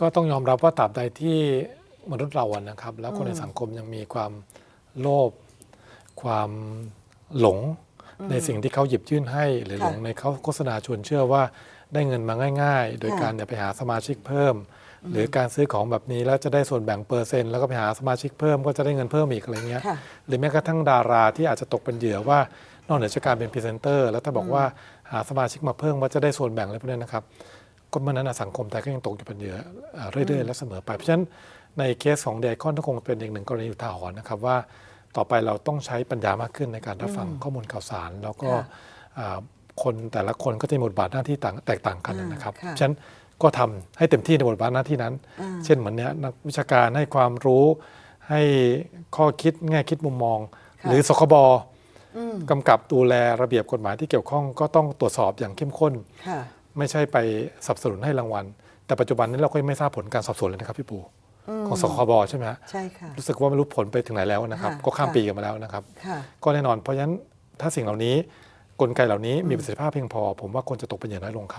ก็ต้องยอมรับว่าตราบใดที่มนุษย์เราอะนะครับ แล้วคนในอืมสังคมยังมีความโลภความหลงในสิ่งที่เขาหยิบยื่นให้ หรือค่ะหลงในเขาโฆษณาชวนเชื่อว่าได้เงินมาง่าย ๆ โดยค่ะการเนี่ยไปหาสมาชิกเพิ่ม หรือการซื้อของแบบนี้แล้วจะได้ส่วนแบ่งเปอร์เซ็นต์แล้วก็ไปหาสมาชิกเพิ่มก็จะได้เงินเพิ่มอีกอะไรเงี้ยค่ะหรือแม้กระทั่งดาราที่อาจจะตกเป็นเหยื่อว่านอกเหนือจากการเป็นพรีเซนเตอร์ แล้วถ้าบอกว่าหาสมาชิกมาเพิ่มว่าจะได้ส่วนแบ่งอะไรพวกนี้นะครับ ก็เมื่อนั้นนะสังคมไทยก็ยังตกอยู่เป็นเหยื่ออ่าเรื่อยๆ และเสมอไป เพราะฉะนั้นในเคสของเดคอนก็คงเป็นอีกหนึ่งกรณีอุทาหรณ์นะครับว่าต่อไปเราต้องใช้ปัญญามากขึ้นในการรับฟังข้อมูลข่าวสาร แล้วก็ค่ะอ่าคนแต่ละคนก็จะมีบทบาทหน้าที่ต่างแตกต่างกันนะครับค่ะฉะนั้นก็ทำให้เต็มที่ในบทบาทหน้าที่นั้นอ่าเช่นเหมือนเนี้ยนักวิชาการให้ความรู้ ให้ข้อคิดแง่คิดมุมมองค่ะหรือสคบอืมกำกับดูแลระเบียบกฎหมายที่เกี่ยวข้องก็ต้องตรวจสอบอย่างเข้มข้นค่ะ ไม่ใช่ไปสนับสนุนให้รางวัล แต่ปัจจุบันนี้เราก็ยังไม่ทราบผลการสอบสวนเลยนะครับพี่ปูอืมของสคบใช่ไหมฮะใช่ค่ะ รู้สึกว่าไม่รู้ผลไปถึงไหนแล้วนะครับ ค่ะก็ข้ามค่ะ ปีกันมาแล้วนะครับ ค่ะ ก็แน่นอนเพราะฉะนั้นถ้าสิ่งเหล่านี้กลไกเหล่านี้มีประสิทธิภาพเพียงพอ ผมว่าคนจะตกเป็นเหยื่อน้อยลงครับ